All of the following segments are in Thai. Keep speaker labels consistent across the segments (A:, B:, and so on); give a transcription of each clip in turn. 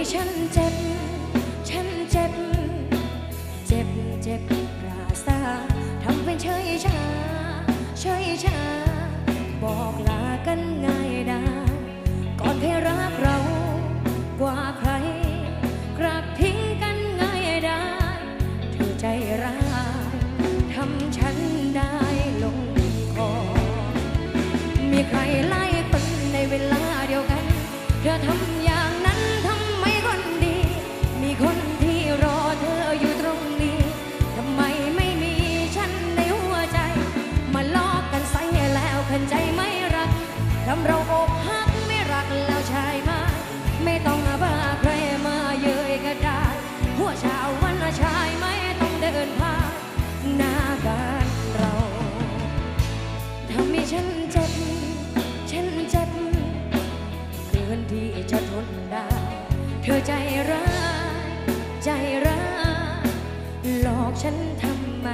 A: ให้ฉันเจ็บ ฉันเจ็บ เจ็บเจ็บปราศาทำเป็นเฉยชา เฉยชา บอกลากันง่ายดาก่อนให้รักเรากว่าใคร กลับทิ้งกันง่ายดาเธอใจร้ายทำฉัน ทำเราอกหักไม่รักแล้วใช่ไหมไม่ต้องมาบ้าใครมาเย้ยก็ได้ หัวชาววันละชายไม่ต้องเดินผ่านหน้าบ้านเราทำให้ฉันเจ็บฉันเจ็บเกินที่จะทนได้ เธอใจร้ายใจร้ายหลอกฉันทำไม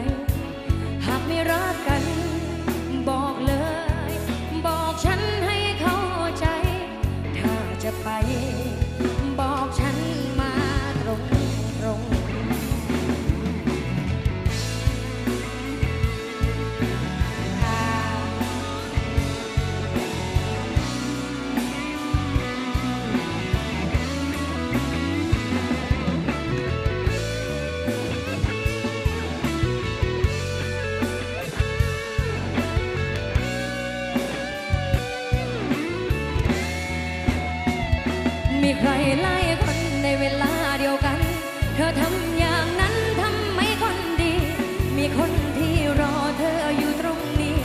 A: มีใครไล่คนในเวลาเดียวกัน เธอทำอย่างนั้นทำไมคนดี มีคนที่รอเธออยู่ตรงนี้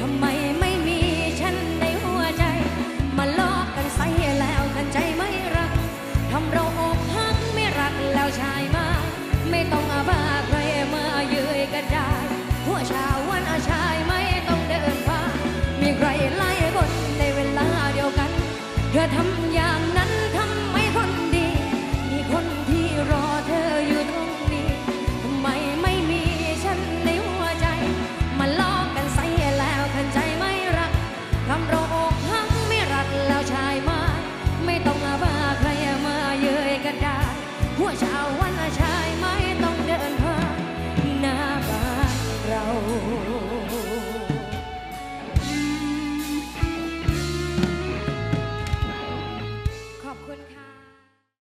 A: ทำไมไม่มีฉันในหัวใจ มาลอกกันใส่แล้วกันใจไม่รักทำเราอกหักไม่รักแล้วชายมา ไม่ต้องอาบาใครมาเยืยกันได้ หัวชาววันอาชายไม่ต้องเดินผ่านมีใครไล่คนในเวลาเดียวกัน เธอทำอย่าง มาไม่ต้